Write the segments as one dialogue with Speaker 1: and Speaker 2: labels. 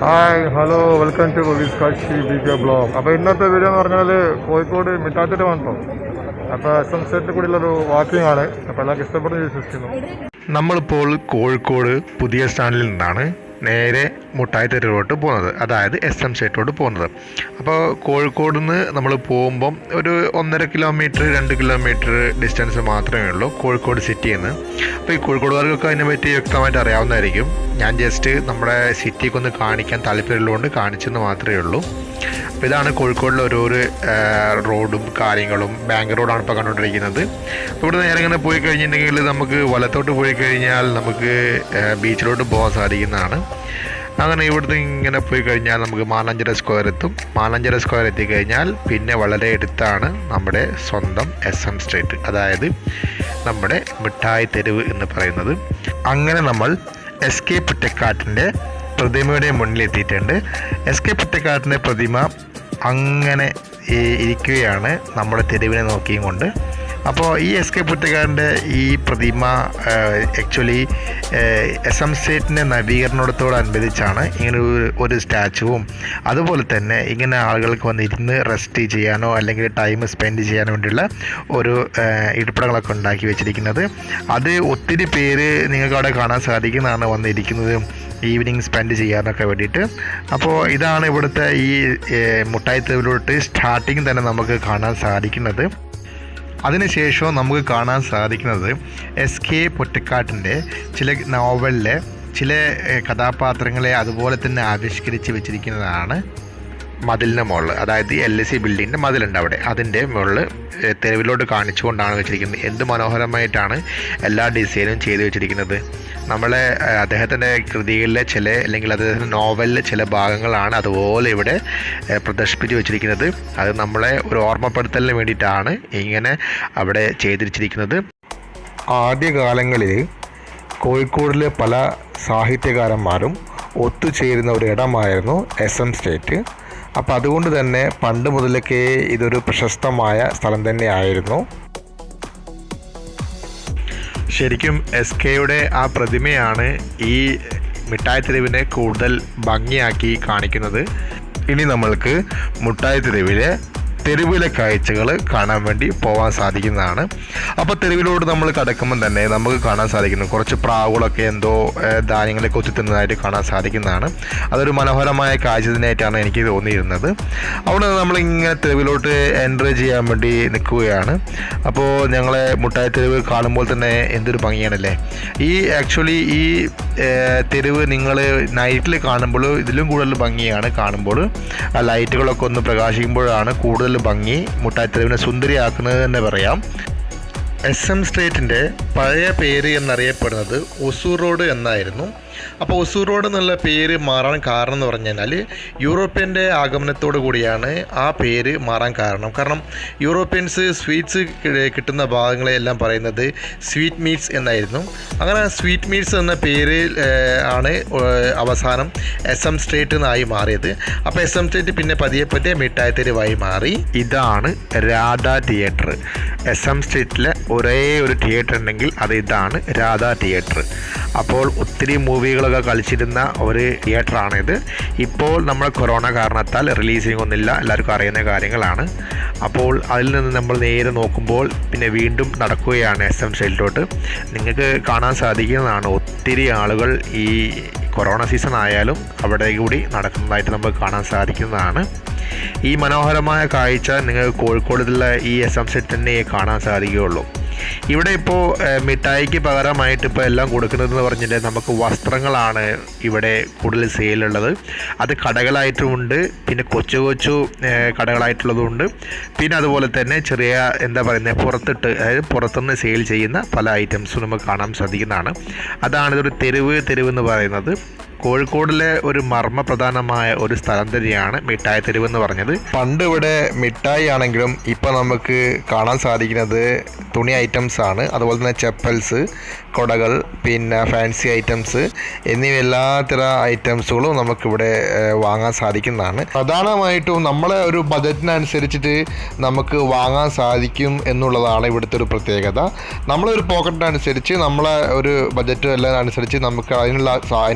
Speaker 1: Hi hello welcome to ഗോവിസ് കാക്ഷി B K blog അപ്പോൾ ഇന്നത്തെ വീഡിയോ എന്ന് പറഞ്ഞാൽ കോഴിക്കോട് മിട്ടാത്തിട്ട് വന്നോ അപ്പോൾ എസ് എം സെറ്റിൽ കൂടിയുള്ളൊരു വാക്കിംഗ് ആണ്. അപ്പോൾ എല്ലാവർക്കും ഇഷ്ടപ്പെടുന്ന വിശ്വസിക്കുന്നു
Speaker 2: നമ്മളിപ്പോൾ കോഴിക്കോട് പുതിയ സ്റ്റാൻഡിൽ നിന്നാണ് നേരെ മുട്ടായി തെരുവിലോട്ട് പോകുന്നത്. അതായത് എസ് എം സൈറ്റിലോട്ട് പോകുന്നത്. അപ്പോൾ കോഴിക്കോട് നിന്ന് നമ്മൾ പോകുമ്പം ഒരു ഒന്നര കിലോമീറ്റർ രണ്ട് കിലോമീറ്റർ ഡിസ്റ്റൻസ് മാത്രമേ ഉള്ളൂ കോഴിക്കോട് സിറ്റിയിൽ നിന്ന് അപ്പോൾ ഈ കോഴിക്കോടുകാർക്കൊക്കെ അതിനെപ്പറ്റി വ്യക്തമായിട്ട് അറിയാവുന്നതായിരിക്കും. ഞാൻ ജസ്റ്റ് നമ്മുടെ സിറ്റിക്ക് ഒന്ന് കാണിക്കാൻ താല്പര്യമുള്ളതുകൊണ്ട് കാണിച്ചെന്ന് മാത്രമേ ഉള്ളൂ. അപ്പോൾ ഇതാണ് കോഴിക്കോടിലെ ഓരോരോ റോഡും കാര്യങ്ങളും. ബാങ്ക് റോഡാണ് ഇപ്പോൾ കണ്ടുകൊണ്ടിരിക്കുന്നത്. അപ്പോൾ ഇവിടെ നേരെ ഇങ്ങനെ പോയി കഴിഞ്ഞിട്ടുണ്ടെങ്കിൽ നമുക്ക് വലത്തോട്ട് പോയി കഴിഞ്ഞാൽ നമുക്ക് ബീച്ചിലോട്ട് പോകാൻ സാധിക്കുന്നതാണ്. അങ്ങനെ ഇവിടുന്ന് ഇങ്ങനെ പോയി കഴിഞ്ഞാൽ നമുക്ക് മാലഞ്ചര സ്ക്വയർ എത്തും. മാലഞ്ചര സ്ക്വയർ എത്തിക്കഴിഞ്ഞാൽ പിന്നെ വളരെ അടുത്താണ് നമ്മുടെ സ്വന്തം എസ് എം സ്ട്രീറ്റ് അതായത് നമ്മുടെ മിഠായി തെരുവ് എന്ന് പറയുന്നത്. അങ്ങനെ നമ്മൾ എസ് കെ പുറ്റക്കാട്ടിന്റെ പ്രതിമയുടെ മുന്നിലെത്തിയിട്ടുണ്ട് എസ് കെ പുറ്റക്കാട്ടിന്റെ പ്രതിമ അങ്ങനെ ഇരിക്കുകയാണ് നമ്മുടെ തെരുവിനെ നോക്കിയും കൊണ്ട്. അപ്പോൾ ഈ എസ് കെ പുറ്റക്കാരന്റെ ഈ പ്രതിമ ആക്ച്വലി എസ് എം സ്റ്റേറ്റിന്റെ നവീകരണത്തോടനുബന്ധിച്ചാണ് ഇങ്ങനെ ഒരു സ്റ്റാച്ചുവും അതുപോലെ തന്നെ ഇങ്ങനെ ആളുകൾക്ക് വന്ന് ഇരുന്ന് റെസ്റ്റ് ചെയ്യാനോ അല്ലെങ്കിൽ ടൈം സ്പെൻഡ് ചെയ്യാനോ വേണ്ടിയുള്ള ഒരു ഇരിപ്പിടങ്ങളൊക്കെ ഉണ്ടാക്കി വെച്ചിരിക്കുന്നത്. അത് ഒത്തിരി പേര് നിങ്ങൾക്ക് അവിടെ കാണാൻ സാധിക്കുന്നതാണ് വന്നിരിക്കുന്നത് ഈവനിങ് സ്പെൻഡ് ചെയ്യാനൊക്കെ വേണ്ടിയിട്ട്. അപ്പോൾ ഇതാണ് ഇവിടുത്തെ ഈ മുട്ടായി തെരുവിലോട്ട് സ്റ്റാർട്ടിങ് തന്നെ നമുക്ക് കാണാൻ സാധിക്കുന്നത്. അതിനുശേഷം നമുക്ക് കാണാൻ സാധിക്കുന്നത് എസ് കെ പൊറ്റക്കാട്ടിന്റെ ചില നോവലിലെ ചില കഥാപാത്രങ്ങളെ അതുപോലെ തന്നെ ആവിഷ്കരിച്ച് വെച്ചിരിക്കുന്നതാണ് മതിലിന്റെ മുകളിൽ അതായത് എൽ എസ് സി ബിൽഡിങ്ങിന്റെ മതിലുണ്ട് അവിടെ. അതിന്റെ മുകളിൽ തെരുവിലോട്ട് കാണിച്ചു കാണിച്ചുകൊണ്ടാണ് വെച്ചിരിക്കുന്നത്. എന്ത് മനോഹരമായിട്ടാണ് എല്ലാ ഡിസൈനും ചെയ്തു വെച്ചിരിക്കുന്നത്. നമ്മളെ അദ്ദേഹത്തിന്റെ കൃതികളിലെ ചില അല്ലെങ്കിൽ അദ്ദേഹത്തിന്റെ നോവലിലെ ചില ഭാഗങ്ങളാണ് അതുപോലെ ഇവിടെ പ്രദർശിപ്പിച്ച് വെച്ചിരിക്കുന്നത്. അത് നമ്മളെ ഒരു ഓർമ്മപ്പെടുത്തലിന് വേണ്ടിയിട്ടാണ് ഇങ്ങനെ അവിടെ ചെയ്തിരിച്ചിരിക്കുന്നത്. ആദ്യകാലങ്ങളിൽ കോഴിക്കോടിലെ പല സാഹിത്യകാരന്മാരും ഒത്തുചേരുന്ന ഒരു ഇടമായിരുന്നു എസ് എം സ്റ്റേറ്റ്. അപ്പോൾ അതുകൊണ്ട് തന്നെ പണ്ട് മുതലൊക്കെ ഇതൊരു പ്രശസ്തമായ സ്ഥലം തന്നെയായിരുന്നു. ശരിക്കും എസ് കെയുടെ ആ പ്രതിമയാണ് ഈ മിഠായി തെരുവിനെ കൂടുതൽ ഭംഗിയാക്കി കാണിക്കുന്നത്. ഇനി നമ്മൾക്ക് മുട്ടായി തെരുവിലെ തെരുവിലെ കാഴ്ചകൾ കാണാൻ വേണ്ടി പോകാൻ സാധിക്കുന്നതാണ്. അപ്പോൾ തെരുവിലോട്ട് നമ്മൾ കടക്കുമ്പോൾ തന്നെ നമുക്ക് കാണാൻ സാധിക്കുന്നു. കുറച്ച് പ്രാവുകളൊക്കെ എന്തോ ധാന്യങ്ങളെ കൊത്തി തിന്നതായിട്ട് കാണാൻ സാധിക്കുന്നതാണ്. അതൊരു മനോഹരമായ കാഴ്ച തന്നെയായിട്ടാണ് എനിക്ക് തോന്നിയിരുന്നത്. അവിടെ നമ്മൾ ഇങ്ങനെ തെരുവിലോട്ട് എൻട്രി ചെയ്യാൻ വേണ്ടി നിൽക്കുകയാണ്. അപ്പോൾ ഞങ്ങളെ മുട്ടായ തെരുവ് കാണുമ്പോൾ തന്നെ എന്തൊരു ഭംഗിയാണല്ലേ? ഈ ആക്ച്വലി ഈ തെരുവ് നിങ്ങൾ നൈറ്റിൽ കാണുമ്പോൾ ഇതിലും കൂടുതൽ ഭംഗിയാണ് കാണുമ്പോൾ. ലൈറ്റുകളൊക്കെ ഒന്ന് പ്രകാശിക്കുമ്പോഴാണ് കൂടുതൽ ഭംഗി മുട്ടായി തെരുവിനെ സുന്ദരിയാക്കുന്നത് തന്നെ പറയാം. എസ് എം സ്ട്രീറ്റിന്റെ പഴയ പേര് എന്നറിയപ്പെടുന്നത് ഒസൂർ റോഡ് എന്നായിരുന്നു. അപ്പോൾ ഒസൂർ റോഡ് എന്നുള്ള പേര് മാറാൻ കാരണം എന്ന് പറഞ്ഞു കഴിഞ്ഞാൽ യൂറോപ്യന്റെ ആഗമനത്തോടു കൂടിയാണ് ആ പേര് മാറാൻ കാരണം. കാരണം യൂറോപ്യൻസ് സ്വീറ്റ്സ് കിട്ടുന്ന ഭാഗങ്ങളെല്ലാം പറയുന്നത് സ്വീറ്റ് മീറ്റ്സ് എന്നായിരുന്നു. അങ്ങനെ സ്വീറ്റ് മീറ്റ്സ് എന്ന പേര് ആണ് അവസാനം എസ് എം സ്ട്രീറ്റ് എന്നായി മാറിയത്. അപ്പോൾ എസ് എം സ്ട്രീറ്റ് പിന്നെ പതിയെ പതിയെ മിഠായി തെരുവായി മാറി. ഇതാണ് രാധ തിയേറ്റർ. എസ് എം സ്ട്രീറ്റിലെ ഒരേ ഒരു തിയേറ്റർ ഉണ്ടെങ്കിൽ അത് ഇതാണ് രാധ തിയേറ്റർ. അപ്പോൾ ഒത്തിരി മൂവികളൊക്കെ കളിച്ചിരുന്ന ഒരു തിയേറ്ററാണിത് ഇപ്പോൾ നമ്മൾ കൊറോണ കാരണത്താൽ റിലീസിങ് ഒന്നുമില്ല എല്ലാവർക്കും അറിയുന്ന കാര്യങ്ങളാണ്. അപ്പോൾ അതിൽ നിന്ന് നമ്മൾ നേരെ നോക്കുമ്പോൾ പിന്നെ വീണ്ടും നടക്കുകയാണ് എസ് എം ഷെയിലോട്ട് നിങ്ങൾക്ക് കാണാൻ സാധിക്കുന്നതാണ് ഒത്തിരി ആളുകൾ ഈ കൊറോണ സീസൺ ആയാലും അവിടെ കൂടി നടക്കുന്നതായിട്ട് നമുക്ക് കാണാൻ സാധിക്കുന്നതാണ്. ഈ മനോഹരമായ കാഴ്ച നിങ്ങൾക്ക് കോഴിക്കോടുള്ള ഈ എസ് എം സെറ്റ് തന്നെ കാണാൻ സാധിക്കുകയുള്ളൂ. ഇവിടെ ഇപ്പോൾ മിഠായിക്ക് പകരമായിട്ട് ഇപ്പോൾ എല്ലാം കൊടുക്കുന്നതെന്ന് പറഞ്ഞിട്ട് നമുക്ക് വസ്ത്രങ്ങളാണ് ഇവിടെ കൂടുതൽ സെയിലുള്ളത്. അത് കടകളായിട്ടുമുണ്ട് പിന്നെ കൊച്ചു കൊച്ചു കടകളായിട്ടുള്ളതുമുണ്ട് പിന്നെ അതുപോലെ തന്നെ ചെറിയ എന്താ പറയുന്നത് പുറത്തിട്ട് അതായത് പുറത്തുനിന്ന് സെയിൽ ചെയ്യുന്ന പല ഐറ്റംസും നമുക്ക് കാണാൻ സാധിക്കുന്നതാണ്. അതാണ് ഇതൊരു തെരുവ് തെരുവ് എന്ന് പറയുന്നത്. കോഴിക്കോടിലെ ഒരു മർമ്മ പ്രധാനമായ ഒരു സ്ഥലം തന്നെയാണ് മിഠായി തെരുവ് എന്ന് പറഞ്ഞത്. പണ്ട് ഇവിടെ മിഠായി ആണെങ്കിലും ഇപ്പം നമുക്ക് കാണാൻ സാധിക്കുന്നത് തുണി ഐറ്റംസ് ആണ്. അതുപോലെ തന്നെ ചെപ്പൽസ് കൊടകൾ പിന്നെ ഫാൻസി ഐറ്റംസ് എന്നിവ എല്ലാത്തര ഐറ്റംസുകളും നമുക്കിവിടെ വാങ്ങാൻ സാധിക്കുന്നതാണ്. പ്രധാനമായിട്ടും നമ്മളെ ഒരു ബജറ്റിനനുസരിച്ചിട്ട് നമുക്ക് വാങ്ങാൻ സാധിക്കും എന്നുള്ളതാണ് ഇവിടുത്തെ ഒരു പ്രത്യേകത. നമ്മളൊരു പോക്കറ്റിനനുസരിച്ച് നമ്മളെ ഒരു ബജറ്റ് എല്ലാം അനുസരിച്ച് നമുക്ക് അതിനുള്ള സാ-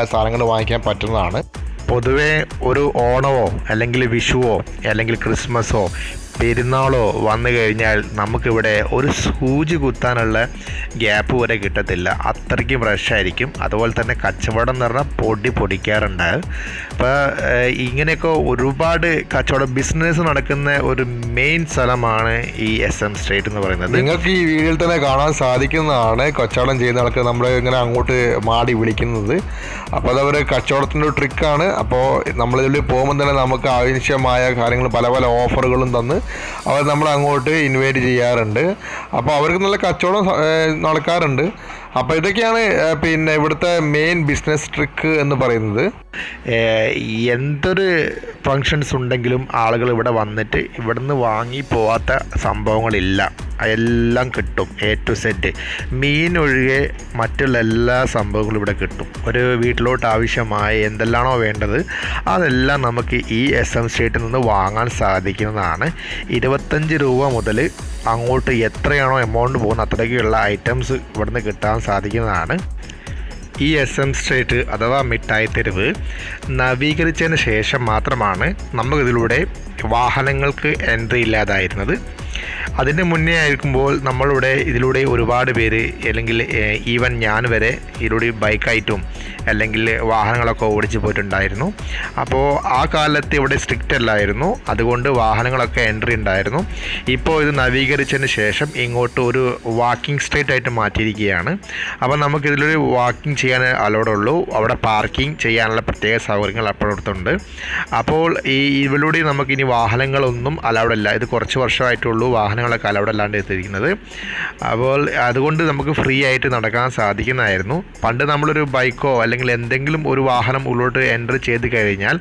Speaker 2: അനുയോജ്യമായ സാധനങ്ങൾ വാങ്ങിക്കാൻ പറ്റുന്നതാണ്. പൊതുവേ ഒരു ഓണമോ അല്ലെങ്കിൽ വിഷുവോ അല്ലെങ്കിൽ ക്രിസ്മസോ പെരുന്നാളോ വന്നു കഴിഞ്ഞാൽ നമുക്കിവിടെ ഒരു സൂചി കുത്താനുള്ള ഗ്യാപ്പ് വരെ കിട്ടത്തില്ല. അത്രയ്ക്കും റഷായിരിക്കും അതുപോലെ തന്നെ കച്ചവടം എന്ന് പറഞ്ഞാൽ പൊടി പൊടിക്കാറുണ്ട്. അപ്പോൾ ഇങ്ങനെയൊക്കെ ഒരുപാട് കച്ചവടം ബിസിനസ് നടക്കുന്ന ഒരു മെയിൻ സ്ഥലമാണ് ഈ എസ് എം സ്ട്രീറ്റ് എന്ന് പറയുന്നത്. നിങ്ങൾക്ക് ഈ വീഡിയോയിൽ തന്നെ കാണാൻ സാധിക്കുന്നതാണ് കച്ചവടം ചെയ്യുന്ന ആൾക്ക് നമ്മൾ ഇങ്ങനെ അങ്ങോട്ട് മാടി വിളിക്കുന്നത്. അപ്പോൾ അതവർ കച്ചവടത്തിന്റെ ഒരു ട്രിക്കാണ് അപ്പോൾ നമ്മളിതിൽ പോകുമ്പോൾ തന്നെ നമുക്ക് ആവശ്യമായ കാര്യങ്ങൾ പല പല ഓഫറുകളും തന്ന് അവർ നമ്മൾ അങ്ങോട്ട് ഇൻവൈറ്റ് ചെയ്യാറുണ്ട്. അപ്പോൾ അവർക്ക് നല്ല കച്ചവടം നടക്കാറുണ്ട്. അപ്പോൾ ഇതൊക്കെയാണ് പിന്നെ ഇവിടുത്തെ മെയിൻ ബിസിനസ് ട്രിക്ക് എന്ന് പറയുന്നത്. എന്തൊരു ഫങ്ഷൻസ് ഉണ്ടെങ്കിലും ആളുകൾ ഇവിടെ വന്നിട്ട് ഇവിടുന്ന് വാങ്ങി പോവാത്ത സംഭവങ്ങളില്ല. എല്ലാം കിട്ടും എ ടു സെറ്റ് മീൻ ഒഴികെ മറ്റുള്ള എല്ലാ സംഭവങ്ങളും ഇവിടെ കിട്ടും. ഒരു വീട്ടിലോട്ട് ആവശ്യമായ എന്തെല്ലാണോ വേണ്ടത് അതെല്ലാം നമുക്ക് ഈ എസ് എം സ്റ്റേറ്റിൽ നിന്ന് വാങ്ങാൻ സാധിക്കുന്നതാണ്. ഇരുപത്തഞ്ച് രൂപ മുതൽ അങ്ങോട്ട് എത്രയാണോ എമൗണ്ട് പോകുന്ന അത്രയ്ക്കുള്ള ഐറ്റംസ് ഇവിടുന്ന് കിട്ടാൻ സാധിക്കുന്നതാണ്. ഈ എസ് എം സ്ട്രീറ്റ് അഥവാ മിഠായി തെരുവ് നവീകരിച്ചതിന് ശേഷം മാത്രമാണ് നമുക്കിതിലൂടെ വാഹനങ്ങൾക്ക് എൻട്രി ഇല്ലാതായിരുന്നത്. അതിന് മുന്നേ ആയിരിക്കുമ്പോൾ നമ്മളിവിടെ ഇതിലൂടെ ഒരുപാട് പേര് അല്ലെങ്കിൽ ഈവൻ ഞാൻ വരെ ഇതിലൂടെ ബൈക്കായിട്ടും അല്ലെങ്കിൽ വാഹനങ്ങളൊക്കെ ഓടിച്ചു പോയിട്ടുണ്ടായിരുന്നു. അപ്പോൾ ആ കാലത്ത് ഇവിടെ സ്ട്രിക്റ്റ് അല്ലായിരുന്നു. അതുകൊണ്ട് വാഹനങ്ങളൊക്കെ എൻട്രി ഉണ്ടായിരുന്നു. ഇപ്പോൾ ഇത് നവീകരിച്ചതിന് ശേഷം ഇങ്ങോട്ട് ഒരു വാക്കിംഗ് സ്ട്രീറ്റ് ആയിട്ട് മാറ്റിയിരിക്കുകയാണ്. അപ്പോൾ നമുക്കിതിലൊരു വാക്കിംഗ് ചെയ്യാൻ അലോടുള്ളൂ. അവിടെ പാർക്കിംഗ് ചെയ്യാനുള്ള പ്രത്യേക സൗകര്യങ്ങൾ അപ്പോഴത്തുണ്ട് അപ്പോൾ ഈ ഇതിലൂടെ നമുക്കിനി വാഹനങ്ങളൊന്നും അലൗഡല്ല. ഇത് കുറച്ച് വർഷമായിട്ടുള്ളൂ വാഹനങ്ങളൊക്കെ അലൗഡ് അല്ലാണ്ട് എത്തിയിരിക്കുന്നത്. അപ്പോൾ അതുകൊണ്ട് നമുക്ക് ഫ്രീ ആയിട്ട് നടക്കാൻ സാധിക്കുന്നതായിരുന്നു. പണ്ട് നമ്മളൊരു ബൈക്കോ അല്ലെങ്കിൽ എന്തെങ്കിലും ഒരു വാഹനം ഉള്ളോട്ട് എന്റർ ചെയ്ത് കഴിഞ്ഞാൽ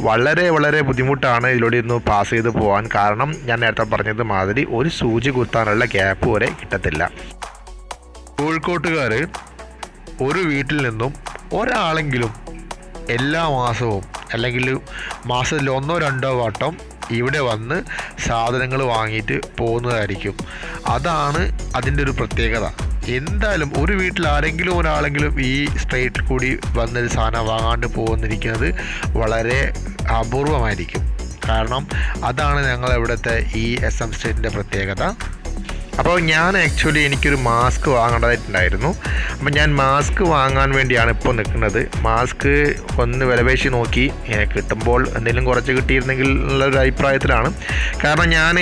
Speaker 2: വളരെ വളരെ ബുദ്ധിമുട്ടാണ് ഇതിലൂടെ ഒന്ന് പാസ് ചെയ്ത് പോകാൻ. കാരണം ഞാൻ നേരത്തെ പറഞ്ഞത് മാതിരി ഒരു സൂചി കുത്താനുള്ള ഗ്യാപ്പ് വരെ കിട്ടത്തില്ല. കോഴിക്കോട്ടുകാർ ഒരു വീട്ടിൽ നിന്നും ഒരാളെങ്കിലും എല്ലാ മാസവും അല്ലെങ്കിൽ മാസത്തിൽ ഒന്നോ രണ്ടോ വട്ടം ഇവിടെ വന്ന് സാധനങ്ങൾ വാങ്ങിയിട്ട് പോകുന്നതായിരിക്കും. അതാണ് അതിന്റെ ഒരു പ്രത്യേകത. എന്തായാലും ഒരു വീട്ടിൽ ആരെങ്കിലും ഒരാളെങ്കിലും ഈ സ്ട്രീറ്റിൽ കൂടി വന്നൊരു സാധനം വാങ്ങാണ്ട് പോകുന്നിരിക്കുന്നത് വളരെ അപൂർവമായിരിക്കും. കാരണം അതാണ് ഞങ്ങൾ ഇവിടുത്തെ ഈ എസ് എം സ്ട്രീറ്റിന്റെ പ്രത്യേകത. അപ്പോൾ ഞാൻ ആക്ച്വലി എനിക്കൊരു മാസ്ക് വാങ്ങേണ്ടതായിട്ടുണ്ടായിരുന്നു. അപ്പോൾ ഞാൻ മാസ്ക് വാങ്ങാൻ വേണ്ടിയാണ് ഇപ്പോൾ നിൽക്കുന്നത്. മാസ്ക് ഒന്ന് വിലപേശി നോക്കി. കിട്ടുമ്പോൾ എന്തെങ്കിലും കുറച്ച് കിട്ടിയിരുന്നെങ്കിൽ എന്നുള്ളൊരു അഭിപ്രായത്തിലാണ്. കാരണം ഞാൻ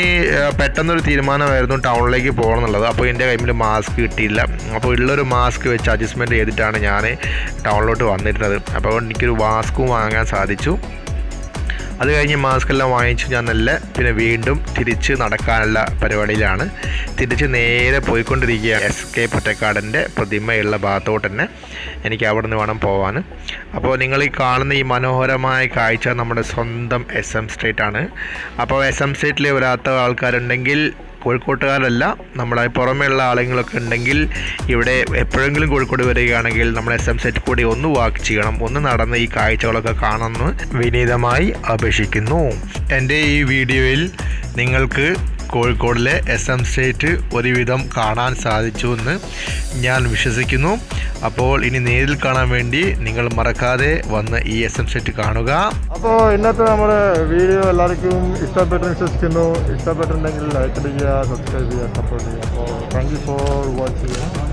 Speaker 2: പെട്ടെന്നൊരു തീരുമാനമായിരുന്നു ടൗണിലേക്ക് പോകണം എന്നുള്ളത് അപ്പോൾ എന്റെ കയ്യിൽ മാസ്ക് കിട്ടിയില്ല. അപ്പോൾ ഉള്ളൊരു മാസ്ക് വെച്ച് അഡ്ജസ്റ്റ്മെന്റ് ചെയ്തിട്ടാണ് ഞാൻ ടൗണിലോട്ട് വന്നിരുന്നത്. അപ്പോൾ എനിക്കൊരു മാസ്കും വാങ്ങാൻ സാധിച്ചു. അത് കഴിഞ്ഞ് മാസ്ക് എല്ലാം വാങ്ങിച്ച് ഞാൻ നല്ല പിന്നെ വീണ്ടും തിരിച്ച് നടക്കാനുള്ള പരിപാടിയിലാണ്. തിരിച്ച് നേരെ പോയിക്കൊണ്ടിരിക്കുക എസ് കെ പൊറ്റക്കാടന്റെ പ്രതിമയുള്ള ഭാഗത്തോട്ട് തന്നെ. എനിക്ക് അവിടെ നിന്ന് വേണം പോവാൻ. അപ്പോൾ നിങ്ങൾ ഈ കാണുന്ന ഈ മനോഹരമായ കാഴ്ച നമ്മുടെ സ്വന്തം എസ് എം സ്ട്രീറ്റ് ആണ്. അപ്പോൾ എസ് എം സ്ട്രീറ്റിൽ വരാത്ത ആൾക്കാരുണ്ടെങ്കിൽ കോഴിക്കോട്ടുകാരല്ല. നമ്മുടെ പുറമേയുള്ള ആളുകളൊക്കെ ഉണ്ടെങ്കിൽ ഇവിടെ എപ്പോഴെങ്കിലും കോഴിക്കോട് വരികയാണെങ്കിൽ നമ്മൾ എസ് എം സെറ്റ് കൂടി ഒന്ന് വാക്ക് ചെയ്യണം. ഒന്ന് നടന്ന് ഈ കാഴ്ചകളൊക്കെ കാണണമെന്ന് വിനീതമായി അപേക്ഷിക്കുന്നു. എന്റെ ഈ വീഡിയോയിൽ നിങ്ങൾക്ക് കോഴിക്കോടിലെ എസ് എം സ്റ്റേറ്റ് ഒരുവിധം കാണാൻ സാധിച്ചു എന്ന് ഞാൻ വിശ്വസിക്കുന്നു. അപ്പോൾ ഇനി നേരിൽ കാണാൻ വേണ്ടി നിങ്ങൾ മറക്കാതെ വന്ന് ഈ എസ് എം സ്റ്റേറ്റ് കാണുക.
Speaker 1: അപ്പോൾ ഇന്നത്തെ നമ്മുടെ വീഡിയോ എല്ലാവർക്കും ഇഷ്ടപ്പെട്ടു വിശ്വസിക്കുന്നു. ഇഷ്ടപ്പെട്ടിട്ടുണ്ടെങ്കിൽ ലൈക്ക് ചെയ്യുക സബ്സ്ക്രൈബ് ചെയ്യുക സപ്പോർട്ട് ചെയ്യുക. അപ്പോൾ താങ്ക് യു ഫോർ വാച്ചിങ്